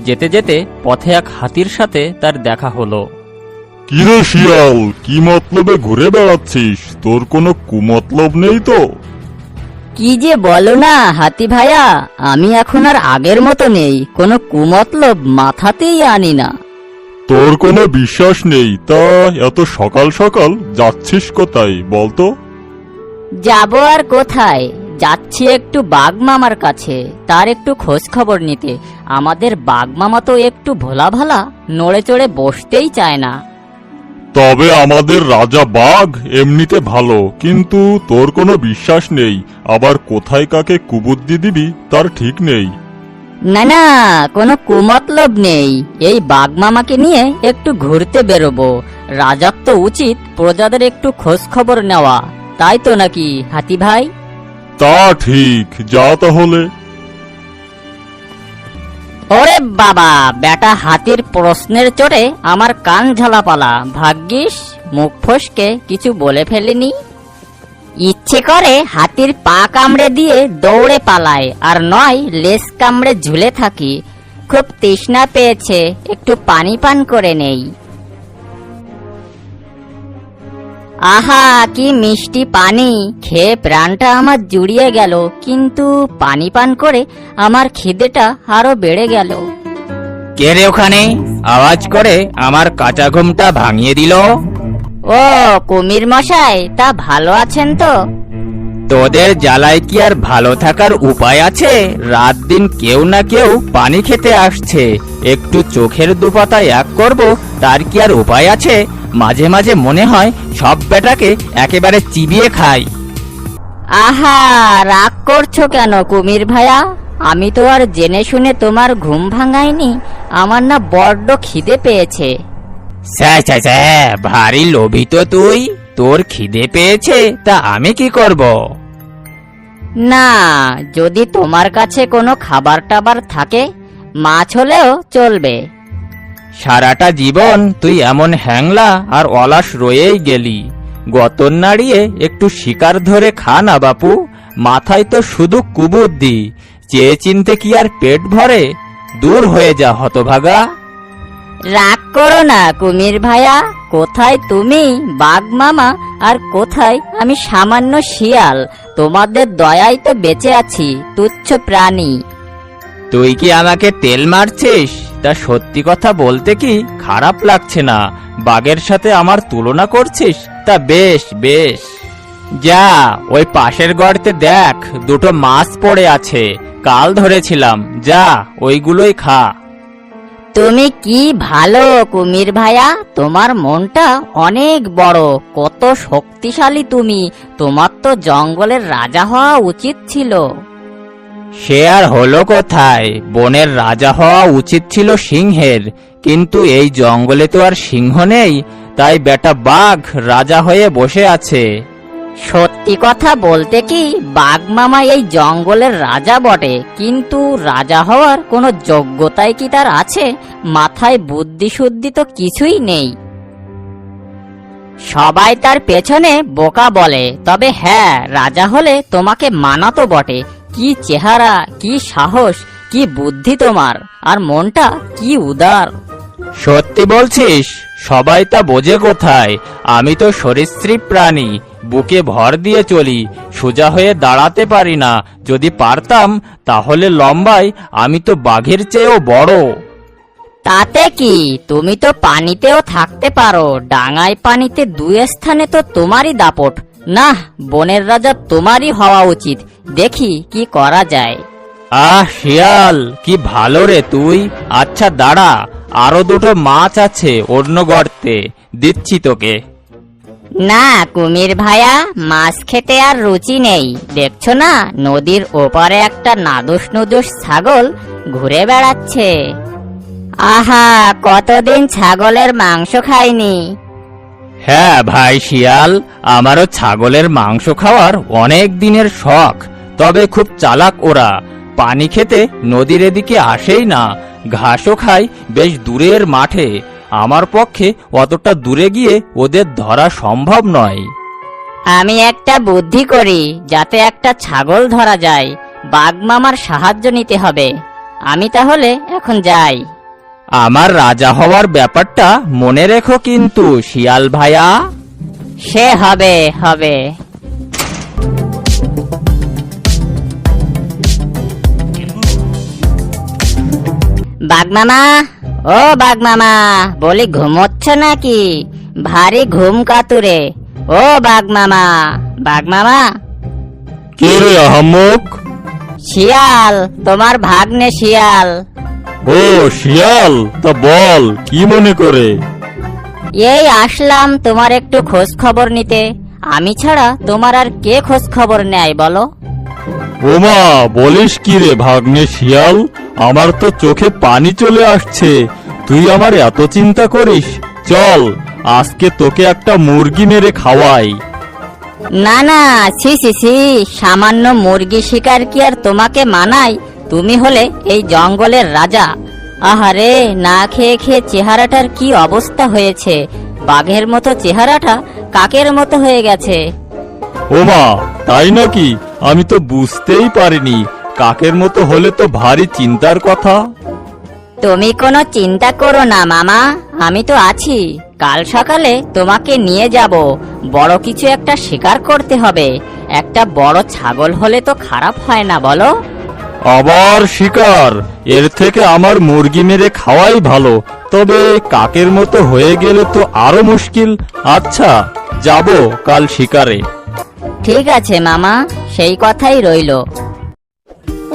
যেতে যেতে পথে এক হাতির সাথে তার দেখা হলো। কিরে শিয়াল কি মতলবে ঘুরে বেড়াচ্ছিস? তোর কোনো কুমতলব নেই তো? কি যে বলো না হাতি ভাইয়া আমি এখন আর আগের মতো নেই। কোনো কুমতলব মাথাতেই আনি না। তোর কোনো বিশ্বাস নেই? তা এত সকাল সকাল যাচ্ছিস কোথায় বলতো? যাব আর কোথায়? যাচ্ছি একটু বাঘ মামার কাছে তার একটু খোঁজ খবর নিতে। আমাদের বাঘ মামা তো একটু ভোলা ভালা নড়ে চড়ে বসতেই চায় না। তবে আমাদের রাজা বাঘ এমনিতে ভালো কিন্তু তোর কোনো বিশ্বাস নেই। আবার কোথায় কাকে কুবুদ্ধি দিবি তার ঠিক নেই। না না কোনো কুমতলব নেই। এই বাঘ মামাকে নিয়ে একটু ঘুরতে বেরোবো। রাজার তো উচিত প্রজাদের একটু খোঁজ খবর নেওয়া। তাই তো নাকি হাতি ভাই? তা ঠিক, যা তাহলে। ওরে বাবা বেটা হাতির প্রশ্নের চোটে আমার কান ঝালাপালা। ভাগ্যিস, মুখ ফসকে কিছু বলে ফেলিনি। ইচ্ছে করে হাতির পা কামড়ে দিয়ে দৌড়ে পালায় আর নয় লেস কামড়ে ঝুলে থাকি। খুব তৃষ্ণা পেয়েছে, একটু পানি পান করে নেই। আহা কি মিষ্টি পানি। খেয়ে প্রাণটা আমার জুড়িয়ে গেল কিন্তু পানি পান করে আমার খিদেটা আরও বেড়ে গেল। কে রে ওখানে? আওয়াজ করে আমার কাঁচা ঘুমটা ভাঙিয়ে দিল। ও কুমির মশাই তা ভালো আছেন তো? তোদের জ্বালায় কি আর ভালো থাকার উপায় আছে? রাত দিন কেউ না কেউ পানি খেতে আসছে। একটু চোখের দুপাতা এক করব তার কি আর উপায় আছে? মাঝে মাঝে মনে হয় সব বেটাকে একেবারে চিবিয়ে খাই। আহা রাগ করছ কেন কুমির ভাইয়া আমি তো আর জেনে শুনে তোমার ঘুম ভাঙাইনি আমার না বড্ড খিদে পেয়েছে। স্যা স্যা স্যা, ভারী লোভী তো তুই তোর খিদে পেয়েছে তা আমি কি করব? না যদি তোমার কাছে কোনো খাবার টাবার থাকে মাছ হলেও চলবে। সারাটা জীবন তুই এমন হ্যাংলা আর অলাস রয়েই গেলি। গতন নাড়িয়ে একটু শিকার ধরে খা না বাপু মাথায় তো শুধু কুবুদ্ধি। চেয়ে চিনতে কি আর পেট ভরে? দূর হয়ে যা হতভাগা। রাগ করো না কুমির ভাইয়া কোথায় তুমি? বাঘ মামা আর কোথায়? আমি সামান্য শিয়াল তোমাদের দয়ায় তো বেঁচে আছি তুচ্ছ প্রাণী। তুই কি আমাকে তেল মারছিস? তা সত্যি কথা বলতে কি খারাপ লাগছে না? বাঘের সাথে আমার তুলনা করছিস? তা বেশ বেশ। যা, ওই পাশের গর্তে দেখ, দুটো মাছ পড়ে আছে। কাল ধরেছিলাম। যা, ওইগুলোই খা। তুমি কি ভালো, কুমির ভাইয়া তোমার মনটা অনেক বড়। কত শক্তিশালী তুমি। তোমার তো জঙ্গলের রাজা হওয়া উচিত ছিল। সে আর হলো কোথায়? বনের রাজা হওয়া উচিত ছিল সিংহের, কিন্তু এই জঙ্গলে তো আর সিংহ নেই, তাই বেটা বাঘ রাজা হয়ে বসে আছে। সত্যি কথা বলতে কি, বাঘ মামা এই জঙ্গলের রাজা বটে, কিন্তু রাজা হওয়ার কোনো যোগ্যতাই কি তার আছে? মাথায় বুদ্ধি শুদ্ধি তো কিছুই নেই। সবাই তার পেছনে বোকা বলে, তবে হ্যাঁ রাজা হলে তোমাকে মানাতো বটে কি চেহারা কি সাহস কি বুদ্ধি তোমার? আর মনটা কি উদার? সত্যি বলছিস সবাই তা বোঝে কোথায়? আমি তো সরীসৃপ প্রাণী বুকে ভর দিয়ে চলি সোজা হয়ে দাঁড়াতে পারি না। যদি পারতাম তাহলে লম্বায় আমি তো বাঘের চেয়েও বড়। তাতে কি? তুমি তো পানিতেও থাকতে পারো ডাঙায় পানিতে দুই স্থানে তো তোমারই দাপট। না বনের রাজা তোমারই হওয়া উচিত। দেখি কি করা যায়। আহ শিয়াল কি ভালো রে তুই। আচ্ছা দাঁড়া আরও দুটো মাছ আছে অন্য গর্তে দিচ্ছি তোকে। না কুমির ভাইয়া মাছ খেতে আর রুচি নেই। দেখছ না নদীর ওপারে একটা নাদুস নুদুস ছাগল ঘুরে বেড়াচ্ছে। আহা কতদিন ছাগলের মাংস খাইনি। হ্যাঁ ভাই শিয়াল, আমারও ছাগলের মাংস খাওয়ার অনেক দিনের শখ, তবে খুব চালাক ওরা। পানি খেতে নদীর এদিকে আসেই না, ঘাসও খায় বেশ দূরের মাঠে। আমার পক্ষে অতটা দূরে গিয়ে ওদের ধরা সম্ভব নয়। আমি একটা বুদ্ধি করি, যাতে একটা ছাগল ধরা যায়। বাঘ মামার সাহায্য নিতে হবে। আমি তাহলে এখন যাই। আমার রাজা হওয়ার ব্যাপারটা মনে রেখো কিন্তু শিয়াল ভাইয়া সে হবে হবে। বাগমামা ও বাগমামা বলি ঘুমোচ্ছ নাকি? ভারী ঘুম কাতুরে। ও বাগমামা বাগমামা কে রে আহাম্মক শিয়াল তোমার ভাগ্নে শিয়াল। ও শিয়াল তা বল কি মনে করে? এই আসলাম তোমার একটু খোঁজ খবর নিতে। আমি ছাড়া তোমার আর কে খোঁজ খবর নেয় বলো? ওমা বলিস কি রে ভাগ্নে শিয়াল? আমার তো চোখে পানি চলে আসছে। তুই আমার এত চিন্তা করিস? চল আজকে তোকে একটা মুরগি মেরে খাওয়াই। না না ছি ছি ছি সামান্য মুরগি শিকার কি আর তোমাকে মানাই তুমি হলে এই জঙ্গলের রাজা। আহারে না খেয়ে খেয়ে চেহারাটার কি অবস্থা হয়েছে? বাঘের মতো চেহারাটা কাকের মতো হয়ে গেছে? ও ওমা তাই নাকি? আমি তো বুঝতেই পারিনি। কাকের মতো হলে তো ভারী চিন্তার কথা। তুমি কোনো চিন্তা করো না মামা। আমি তো আছি। কাল সকালে তোমাকে নিয়ে যাব। বড় কিছু একটা শিকার করতে হবে। একটা বড় ছাগল হলে তো খারাপ হয় না বলো? আবার শিকার। এর থেকে আমার মুরগি মেরে খাওয়াই ভালো। তবে কাকের মতো হয়ে গেলে তো আরও মুশকিল। আচ্ছা যাব কাল শিকারে। ঠিক আছে মামা। সেই কথাই রইল।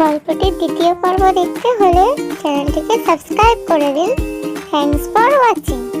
গল্পটির দ্বিতীয় পর্ব দেখতে হলে চ্যানেলটিকে সাবস্ক্রাইব করে দিন। Thanks for watching